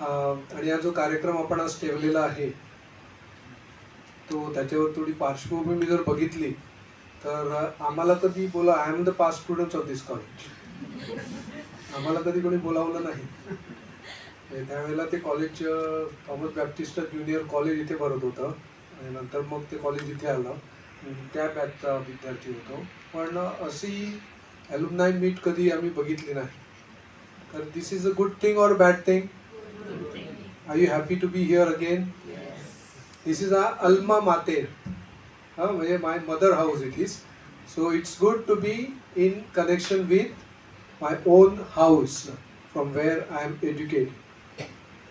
आणि हा जो कार्यक्रम आपण आज ठेवलेला आहे तो त्याच्यावर थोडी पार्श्वभूमी मी जर बघितली तर आम्हाला कधी बोला I am the past student of this college आम्हाला कधी कोणी बोलावलं नाही. त्यावेळेला ते college Thomas Baptist junior college इथे भरत होतं. आणि नंतर मग ते कॉलेज इथे आलं. त्या बॅचचा विद्यार्थी होतो. पण अशी ॲल्युमनाय मीट कधी आम्ही बघितली नाही. तर this is a good thing or bad thing Are you happy to be here again? Yes. This is our alma mater, uh, my mother house it is. So it's good to be in connection with my own house from where I am educated.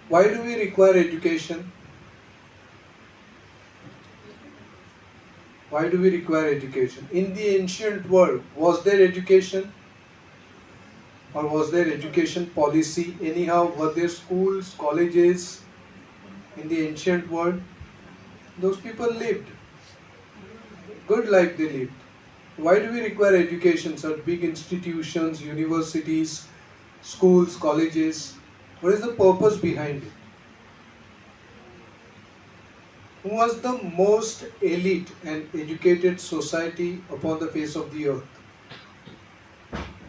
Why do we require education? Why do we require education? In the ancient world, was there education? Or was there education policy? Anyhow, were there schools, colleges in the ancient world? Those people lived. Good life they lived. Why do we require education? Such big institutions, universities, schools, colleges. What is the purpose behind it? who was the most elite and educated society upon the face of the earth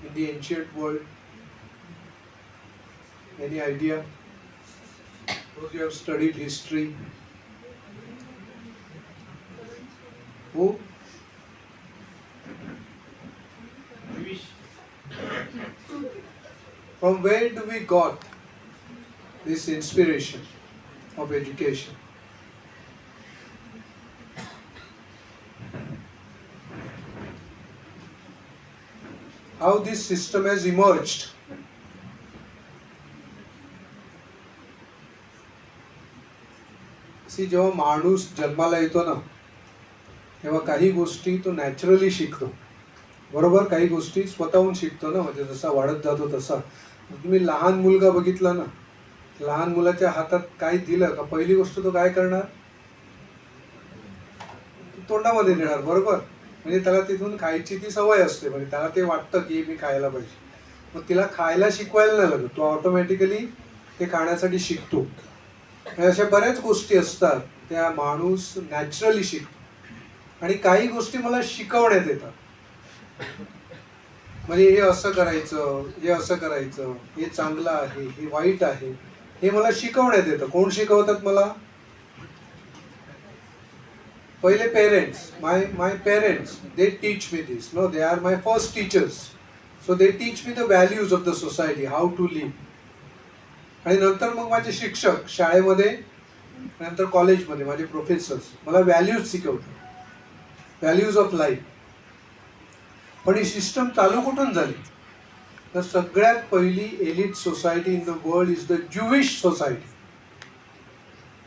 in the ancient world? Any idea? Those who have studied history. Who? From where do we got this inspiration of education? how this system has emerged. See, जेव्हा माणूस जन्माला येतो ना तेव्हा काही गोष्टी तो naturally शिकतो. बरोबर? काही गोष्टी स्वतःहून शिकतो ना म्हणजे जसा वाढत जातो तसा. तुम्ही लहान मुलगा बघितला ना लहान मुलाच्या हातात काय दिलं का पहिली गोष्ट तो काय करणार? तोंडामध्ये नेणार बरोबर? म्हणजे त्याला तिथून खायची ती सवय असते म्हणजे त्याला ते वाटतं की मी खायला पाहिजे. मग तिला खायला शिकवायला नाही लागत. तो ऑटोमॅटिकली ते खाण्यासाठी शिकतो. म्हणजे अशा बऱ्याच गोष्टी असतात त्या माणूस नॅचरली शिकतो. आणि काही गोष्टी मला शिकवण्यात येतात. म्हणजे हे असं करायचं हे असं करायचं हे चांगलं आहे हे वाईट आहे हे मला शिकवण्यात येतं. कोण शिकवतात मला? पहिले parents my my parents they teach me this no they are my first teachers so they teach me the values of the society how to live आणि नंतर मग माझे शिक्षक शाळेमध्ये नंतर कॉलेजमध्ये माझे प्रोफेसर्स मला व्हॅल्यूज शिकवतात. व्हॅल्यूज ऑफ लाईफ पण ही सिस्टम चालू कुठून झाली? तर सगळ्यात पहिली elite society in the world is the Jewish society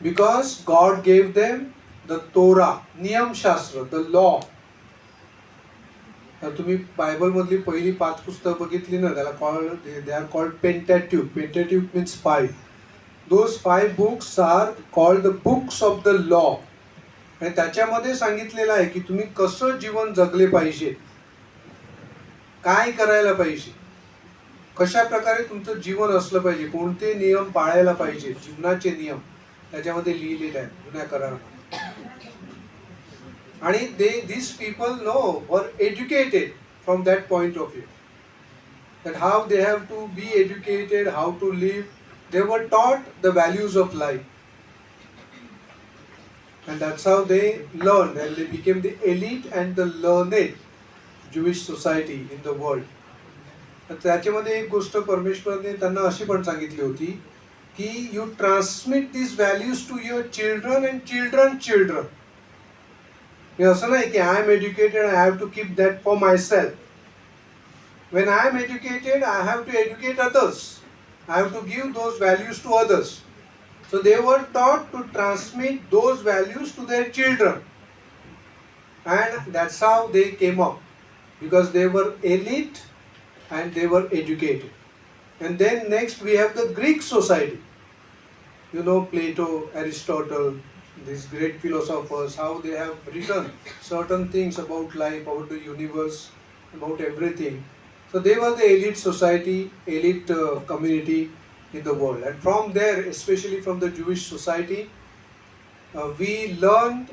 because God gave them the Torah नियमशास्त्र the law तुम्ही बायबलमधली पहिली पाच पुस्तकं बघितली ना त्याला call they are called Pentateuch Pentateuch means five those five books are called the books of the law आणि त्याच्यामध्ये सांगितलेलं आहे की तुम्ही कसं जीवन जगले पाहिजे? काय करायला पाहिजे? कशा प्रकारे तुमचं जीवन असलं पाहिजे? कोणते नियम पाळायला पाहिजे? जीवनाचे नियम. त्याच्यामध्ये लिहिलेले आहेत जुन्या करारामध्ये. आणि they these people no are educated from that point of view that how they have to be educated how to live they were taught the values of life and that's how they learn and they became the elite and the learned Jewish society in the world त्याच्यामध्ये एक गोष्ट परमेश्वरने त्यांना अशी पण सांगितली होती की you transmit this values to your children and children children हे असं नाही की I am educated I have to keep that for myself when I am educated, I have to educate others. I have to give those values to others. So they were taught to transmit those values to their children. And that's how they came up. Because they were elite and they were educated. And then next we have the Greek society. You know, Plato, Aristotle, these great philosophers, how they have written certain things about life, about the universe, about everything. So they were the elite society, elite uh, community, in the world. And from there, especially from the Jewish society, uh, we learned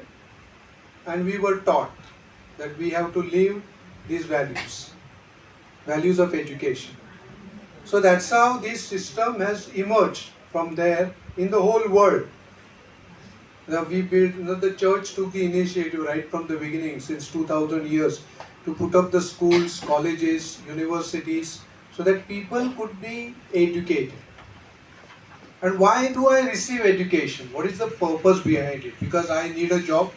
and we were taught that we have to live these values, values of education. So that's how this system has emerged from there in the whole world. Now we built, you know, the church took the initiative right from the beginning, since 2000 years, to put up the schools, colleges, universities, so that people could be educated. And why do I receive education? What is the purpose behind it? Because I need a job,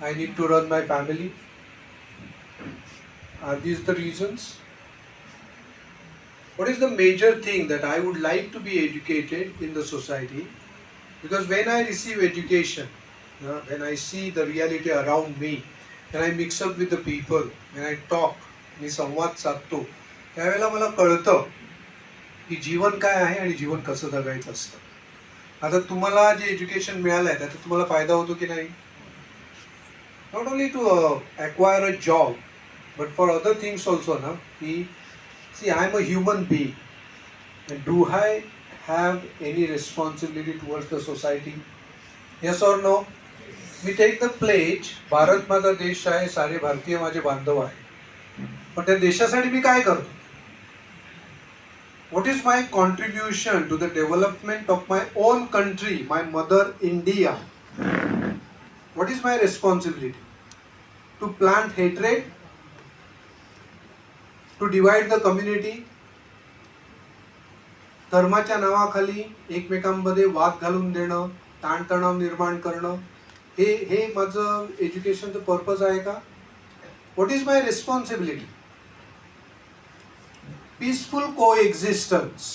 I need to run my family. Are these the reasons? What is the major thing that I would like to be educated in the society? Because when I receive education, you know, when I see the reality around me, when I mix up with the people, when I talk, मी संवाद साधतो त्यावेळेला मला कळतं की जीवन काय आहे आणि जीवन कसं जगायचं असतं. आता तुम्हाला जे एज्युकेशन मिळालं आहे त्याचा तुम्हाला फायदा होतो की नाही? Not only to acquire a job but for other things also ना? की see I am a human being and do I have any responsibility towards the society? Yes or no? मी टेक द प्लेज भारत माझा देश आहे सारे भारतीय माझे बांधव आहे पण त्या देशासाठी मी काय करतो what is my contribution to the development of my own country my mother India what is my responsibility to plant hatred to divide the community धर्माच्या नावाखाली एकमेकांमध्ये वाद घालून देणं ताणतणाव निर्माण करणं हे हे माझं एज्युकेशनचं पर्पज आहे का? What is my responsibility peaceful coexistence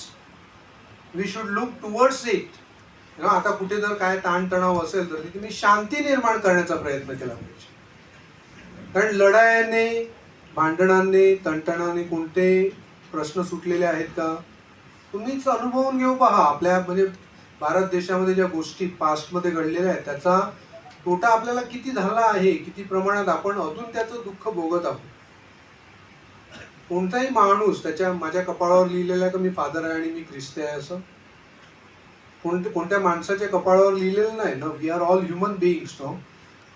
we should look towards it आता कुठे जर काय ताणतणाव असेल तर तिथे मी शांती निर्माण करण्याचा प्रयत्न केला पाहिजे. कारण लढायाने भांडणांनी तणतणाने कोणते प्रश्न सुटलेले आहेत का? तुम्हीच अनुभवून घेऊ पहा. आपल्या म्हणजे भारत देशामध्ये ज्या गोष्टी पास्टमध्ये घडलेल्या आहेत त्याचा तोटा आपल्याला किती झाला आहे किती प्रमाणात आपण अजून त्याचं दुःख भोगत आहोत? कोणताही माणूस त्याच्या माझ्या कपाळावर लिहिलेला आहे का मी फादर आहे आणि मी ख्रिस्ती आहे असं? कोणते कोणत्या माणसाच्या कपाळावर लिहिलेलं नाही ना we are all human beings no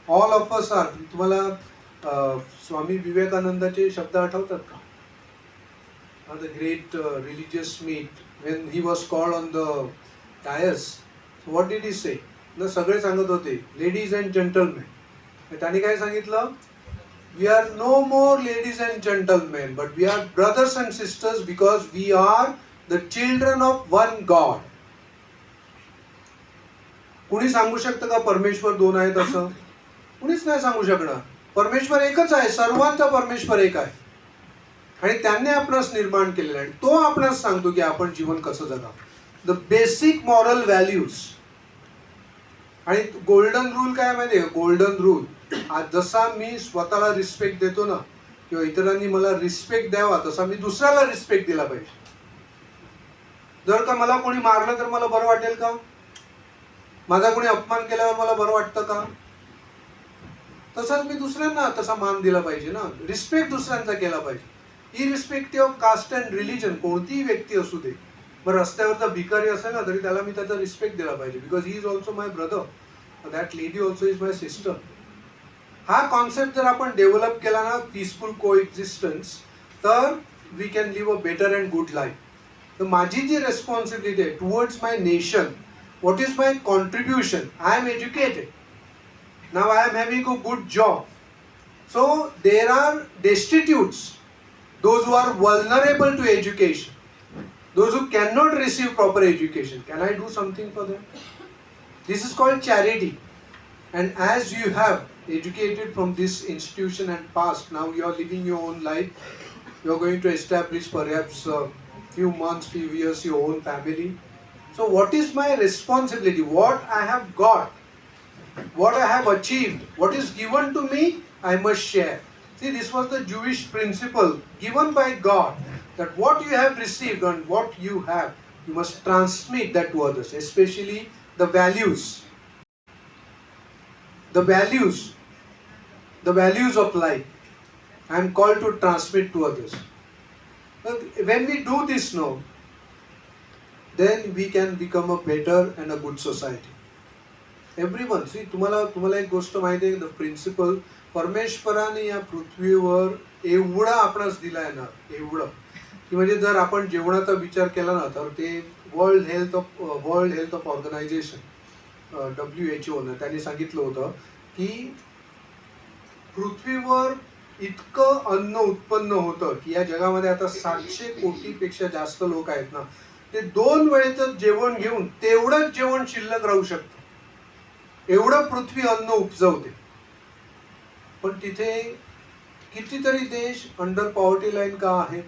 all of us are तुम्हाला स्वामी विवेकानंदाचे शब्द आठवतात का? The great uh, religious meet when he was called on the dais. So what did he say? न सगळे सांगत होते लेडीज अँड जंटलमॅन त्याने काय सांगितलं we are no more ladies and gentleman but we are brothers and sisters because we are the children of one God कुणी सांगू शकतं का परमेश्वर दोन आहेत असं? कुणीच नाही सांगू शकणार. परमेश्वर एकच आहे सर्वांचा परमेश्वर एक आहे. आणि त्यांनी आपणास निर्माण केलेला आहे. तो आपणास सांगतो की आपण जीवन कसं जगावं. द बेसिक मॉरल व्हॅल्यूज आणि गोल्डन रूल काय माहिती आहे गोल्डन रूल आज जसा मी स्वतःला रिस्पेक्ट देतो ना किंवा इतरांनी मला रिस्पेक्ट द्यावा तसा मी दुसऱ्याला रिस्पेक्ट दिला पाहिजे. जर का मला कोणी मारलं तर मला बरं वाटेल का? माझा कोणी अपमान केल्यावर मला बरं वाटतं का? तसंच मी दुसऱ्यांना तसा मान दिला पाहिजे ना. रिस्पेक्ट दुसऱ्यांचा केला पाहिजे. Irrespective of caste and religion कोणतीही व्यक्ती असू दे मग रस्त्यावरचा भिकारी असेल ना तरी त्याला मी त्याचा रिस्पेक्ट दिला पाहिजे. Because he is also my brother that lady also is my sister हा कॉन्सेप्ट जर आपण डेव्हलप केला ना पीसफुल को एक्झिस्टन्स तर we can live a better and good life तर माझी जी रेस्पॉन्सिबिलिटी आहे towards my nation what is my contribution I am educated now I am having a good job so there are destitutes those who are vulnerable to education, those who cannot receive proper education. Can I do something for them? This is called charity. And as you have educated from this institution and passed, now you are living your own life. You are going to establish perhaps a few months, few years your own family. So, what is my responsibility? What I have got, what I have achieved, what is given to me, I must share. See, this was the Jewish principle given by God that what you have received and what you have, you must transmit that to others, especially the values. The values, the values of life. I am called to transmit to others. But When we do this now, then we can become a better and a good society. Every C तुम्हाला तुम्हाला एक गोष्ट माहिती आहे the principal परमेश्वराने या पृथ्वीवर एवढं आपणास दिलाय ना एवढं. की म्हणजे जर आपण जेवणाचा विचार केला ना तर ते world health of world health of organization W H ओनं त्यांनी सांगितलं होतं की पृथ्वीवर इतकं अन्न उत्पन्न होतं की या जगामध्ये आता सातशे कोटीपेक्षा जास्त लोक आहेत ना ते दोन वेळेचं जेवण घेऊन तेवढंच जेवण शिल्लक राहू शकतं. एवढं पृथ्वी अन्न उपजवते. पण तिथे कितीतरी देश अंडर पॉवर्टी लाईन का आहेत?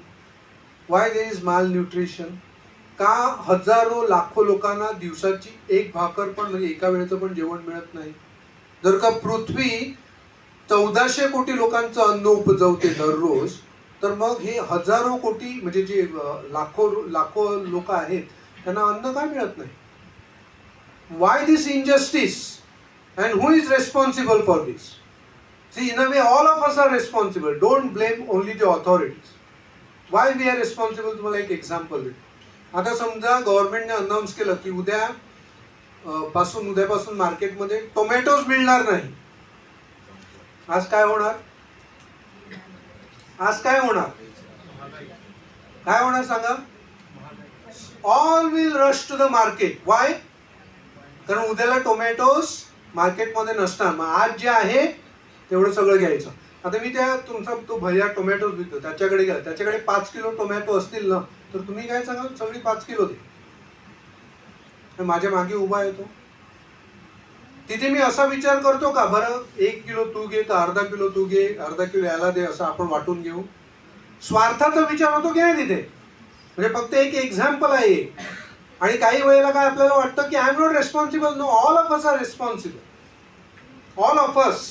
Why there is malnutrition का हजारो लाखो लोकांना दिवसाची एक भाकर पण म्हणजे एका वेळेचं पण जेवण मिळत नाही? जर का पृथ्वी चौदाशे कोटी लोकांचं अन्न उपजवते दररोज तर मग हे हजारो कोटी म्हणजे जे लाखो लाखो लोक आहेत त्यांना अन्न काय मिळत नाही? Why this injustice and who is responsible for this see in a way all of us are responsible. Don't blame only the authorities why we are responsible? तुम्हाला एक एक्झाम्पल देतो आता समजा गव्हर्नमेंटने अनाऊन्स केलं की उद्या पासून उद्यापासून मार्केटमध्ये टोमॅटोज मिळणार नाही. आज काय होणार? आज काय होणार? काय होणार सांगा? All will rush to the market why कारण उद्याला टोमॅटोज मार्केटमध्ये नसणार. मग आज जे आहे तेवढं सगळं घ्यायचं. आता मी त्या तुमचा तो भैया टोमॅटो विकतो त्याच्याकडे गेला. त्याच्याकडे पाच किलो टोमॅटो असतील ना तर तुम्ही काय सांगा सगळी पाच किलो दे. माझ्या मागे उभा येतो तिथे मी असा विचार करतो का बरं एक किलो तू घे का अर्धा किलो तू घे अर्धा किलो याला दे असं आपण वाटून घेऊ. स्वार्थाचा विचार होतो की नाही तिथे? म्हणजे फक्त एक एक्झाम्पल आहे. आणि काही वेळेला काय आपल्याला वाटतं की I am not responsible no all of us are responsible all of us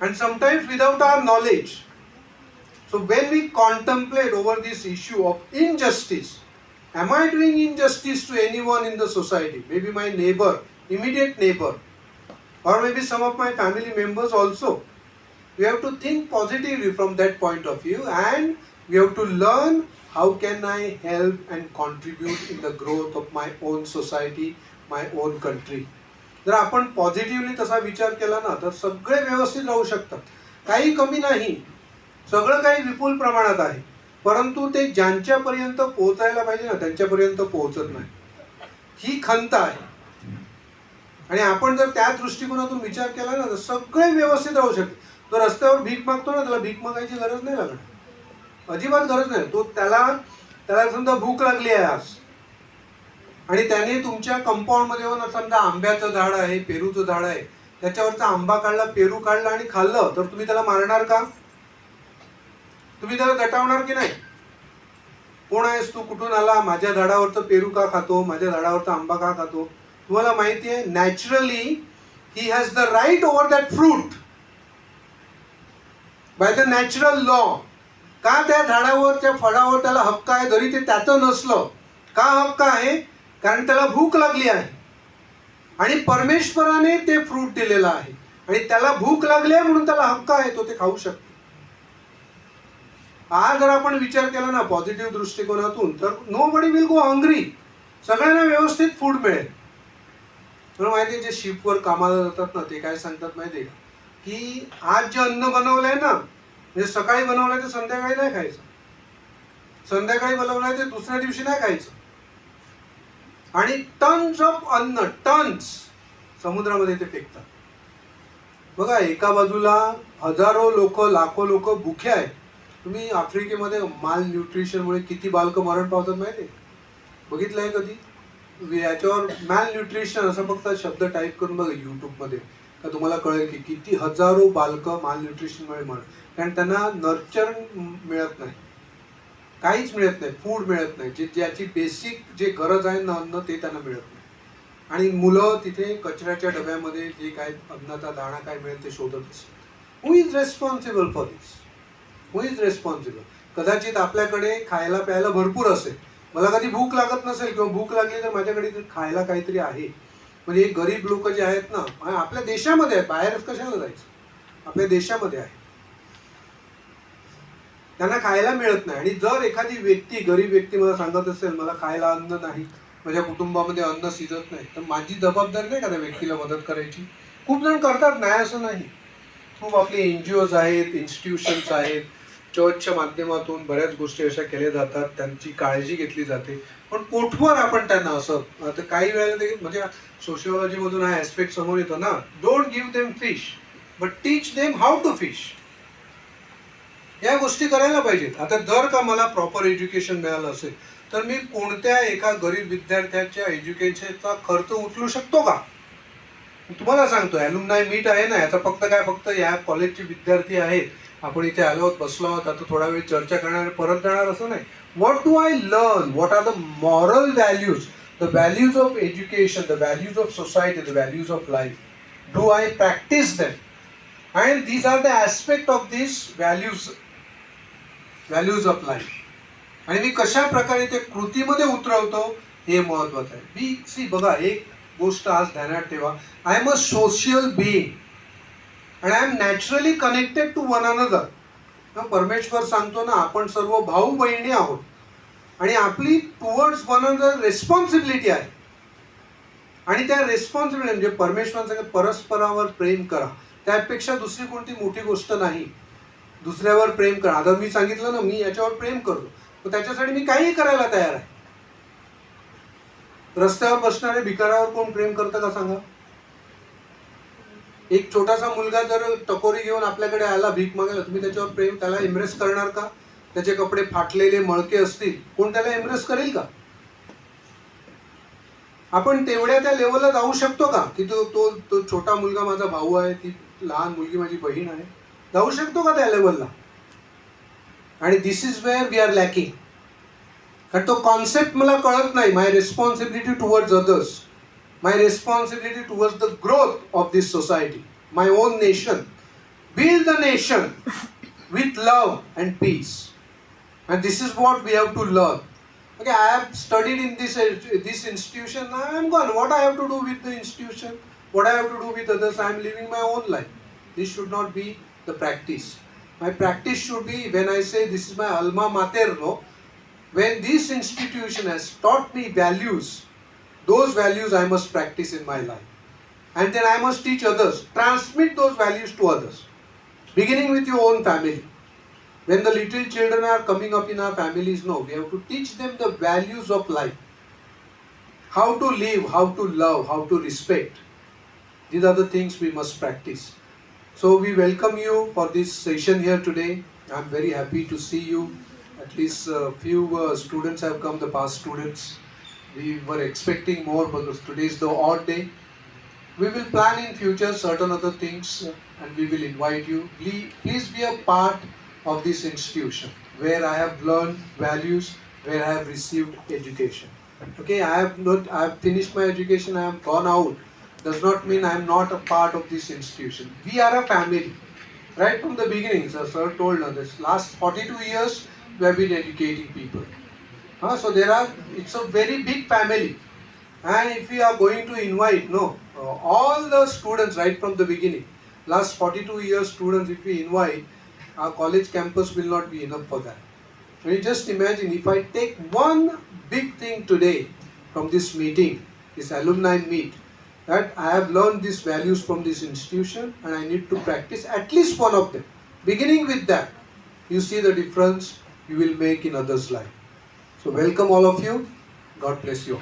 and sometimes without our knowledge. So when we contemplate over this issue of injustice, am I doing injustice to anyone in the society? Maybe my neighbor, immediate neighbor, or maybe some of my family members also. We have to think positively from that point of view and we have to learn how can I help and contribute in the growth of my own society, my own country. जर आपण positively तसा विचार केला ना तर सगळे व्यवस्थित राहू शकतात. काही कमी नाही. सगळं काही विपुल प्रमाणात आहे. परंतु ते ज्यांच्यापर्यंत पोहोचायला पाहिजे ना त्यांच्यापर्यंत पोहोचत नाही. ही खंत आहे. आणि आपण जर त्या दृष्टिकोनातून विचार केला ना तर सगळे व्यवस्थित राहू शकते तो रस्त्यावर भीक मागतो ना त्याला भीक मागायची गरज नाही लागणार अजिबात गरज नाही. तो त्याला त्याला समजा भूक लागली आहे आज. आणि त्याने तुमच्या कंपाऊंडमध्ये येऊन समजा आंब्याचं झाड आहे पेरूचं झाड आहे त्याच्यावरचा आंबा काढला पेरू काढला आणि खाल्लं तर तुम्ही त्याला मारणार का? तुम्ही त्याला दटावणार की नाही? कोण आहेस तू? कुठून आला? माझ्या झाडावरचं पेरू का खातो? माझ्या झाडावरचा आंबा का खातो? तुम्हाला माहिती आहे naturally he has the right over that fruit by the natural law का त्या झाडावर त्या फळावर त्याला हक्क आहे जरी ते त्याचं नसलं. का हक्क आहे? कारण त्याला भूक लागली आहे. आणि परमेश्वराने ते फ्रूट दिलेलं आहे. आणि त्याला भूक लागली आहे म्हणून त्याला हक्क आहे तो ते खाऊ शकतो. आज जर आपण विचार केला ना पॉझिटिव्ह दृष्टिकोनातून तर nobody will go hungry सगळ्यांना व्यवस्थित फूड मिळेल. तर माहिती जे शिपवर कामाला जातात ना ते काय सांगतात माहिती का? की आज जे अन्न बनवलंय ना म्हणजे सकाळी बनवलंय ते संध्याकाळी नाही खायचं. संध्याकाळी बनवलंय ते दुसऱ्या दिवशी नाही खायचं. आणि टन्स ऑफ अन्न टन्स समुद्रामध्ये ते फेकतात. बघा एका बाजूला हजारो लोक लाखो लोक भुखे आहेत. तुम्ही आफ्रिकेमध्ये माल न्यूट्रिशनमुळे किती बालकं मरण पावतात माहिती आहे? बघितलंय कधी? याच्यावर माल न्यूट्रिशन असं फक्त शब्द टाईप करून बघा यूट्यूबमध्ये का तुम्हाला कळेल की किती हजारो बालकं माल न्यूट्रिशनमुळे मरण कारण त्यांना नर्चर मिळत नाही. काहीच मिळत नाही फूड मिळत नाही. जे ज्याची बेसिक जे गरज आहे ना अन्न ते त्यांना मिळत नाही. आणि मुलं तिथे कचऱ्याच्या डब्यामध्ये जे काय अन्नाचा दाणा काय मिळेल ते शोधत असतात. Who is responsible for this who is responsible कदाचित आपल्याकडे खायला प्यायला भरपूर असेल. मला कधी भूक लागत नसेल किंवा भूक लागली तर माझ्याकडे खायला काहीतरी आहे. म्हणजे हे गरीब लोक जे आहेत ना आपल्या देशामध्ये आहेत बाहेरच कशाला जायचं? आपल्या देशामध्ये आहे त्यांना खायला मिळत नाही. आणि जर एखादी व्यक्ती गरीब व्यक्ती मला सांगत असेल मला खायला अन्न नाही माझ्या कुटुंबामध्ये अन्न शिजत नाही तर माझी जबाबदारी नाही का त्या व्यक्तीला मदत करायची. खूप जण करतात नाही असं नाही. खूप आपले एन जी ओज आहेत इन्स्टिट्यूशन्स आहेत चर्चच्या माध्यमातून बऱ्याच गोष्टी अशा केल्या जातात त्यांची काळजी घेतली जाते. पण कुठवर आपण त्यांना असं आता काही वेळेला ते म्हणजे सोशिओलॉजीमधून हा ॲस्पेक्ट समोर येतो ना. Don't give them fish but teach them how to fish या गोष्टी करायला पाहिजेत. आता जर का मला प्रॉपर एज्युकेशन मिळालं असेल तर मी कोणत्या एका गरीब विद्यार्थ्याच्या एज्युकेशनचा खर्च उचलू शकतो का? तुम्हाला सांगतो ॲल्युमनाय मीट आहे ना याचा फक्त काय फक्त या कॉलेजचे विद्यार्थी आहेत. आपण इथे आलो आहोत बसलो आहोत आता थोडा वेळ चर्चा करणार परत जाणार असं नाही. What do I learn what are the moral values the values of education the values of society the values of life do I practice them and these are the aspect of this values values of life आणि मी कशा प्रकारे ते कृतीमध्ये उतरवतो हे महत्वाचं आहे. मी C बघा एक गोष्ट आज ध्यानात ठेवा. I am a social being and I am naturally connected to one another परमेश्वर सांगतो ना आपण सर्व भाऊ बहिणी आहोत. आणि आपली टुवर्ड्स वन अनदर रेस्पॉन्सिबिलिटी आहे. आणि त्या रेस्पॉन्सिबिलिटी म्हणजे परमेश्वरांचं परस्परावर प्रेम करा. त्यापेक्षा दुसरी कोणती मोठी गोष्ट नाही. दुसऱ्यावर प्रेम करा. आता मी सांगितलं ना मी याच्यावर प्रेम करतो. तर त्याच्यासाठी मी काहीही करायला तयार आहे. रस्त्यावर बसणारे भिकाऱ्यावर कोण प्रेम करतं का सांगा? एक छोटासा मुलगा जर टकोरी घेऊन आपल्याकडे आला भीक मागायला तुम्ही त्याच्यावर प्रेम त्याला इम्प्रेस करणार का? त्याचे कपडे फाटलेले मळके असतील कोण त्याला इम्प्रेस करेल का? आपण तेवढ्या त्या लेवलला जाऊ शकतो का? की तो तो तो छोटा मुलगा माझा भाऊ आहे ती लहान मुलगी माझी बहीण आहे. जाऊ शकतो का त्या लेवलला आणि this is where we are lacking कारण तो कॉन्सेप्ट मला कळत नाही my responsibility towards others my responsibility towards the growth of this society my own nation build the nation with love and peace. And this is what we have to learn. Okay, I have studied in this this institution. I am gone. What I have to do with the institution? What I have to do with others? I am living my own life. This should not be the practice. My practice should be when I say this is my alma mater. No, when this institution has taught me values, those values I must practice in my life, and then I must teach others. Transmit those values to others beginning with your own family. When the little children are coming up in our families, no, we have to teach them the values of life. How to live, how to love, how to respect. These are the things we must practice. So we welcome you for this session here today. I'm very happy to see you. At least a few uh, students have come, the past students. We were expecting more, but today is the odd day we will plan in future certain other things and we will invite you Ple- please be a part of this institution where i have learned values where i have received education okay i have not i have finished my education i have gone out does not mean i am not a part of this institution. We are a family right from the beginning sir, sir told us this last 42 years we have been educating people. Huh? so there are it's a very big family. And if we are going to invite, no, uh, all the students right from the beginning, last 42 years students, if we invite, our college campus will not be enough for that. So you just imagine if I take one big thing today from this meeting, this alumni meet, that I have learned these values from this institution and I need to practice at least one of them. Beginning with that, you see the difference you will make in others' life. So welcome all of you. God bless you.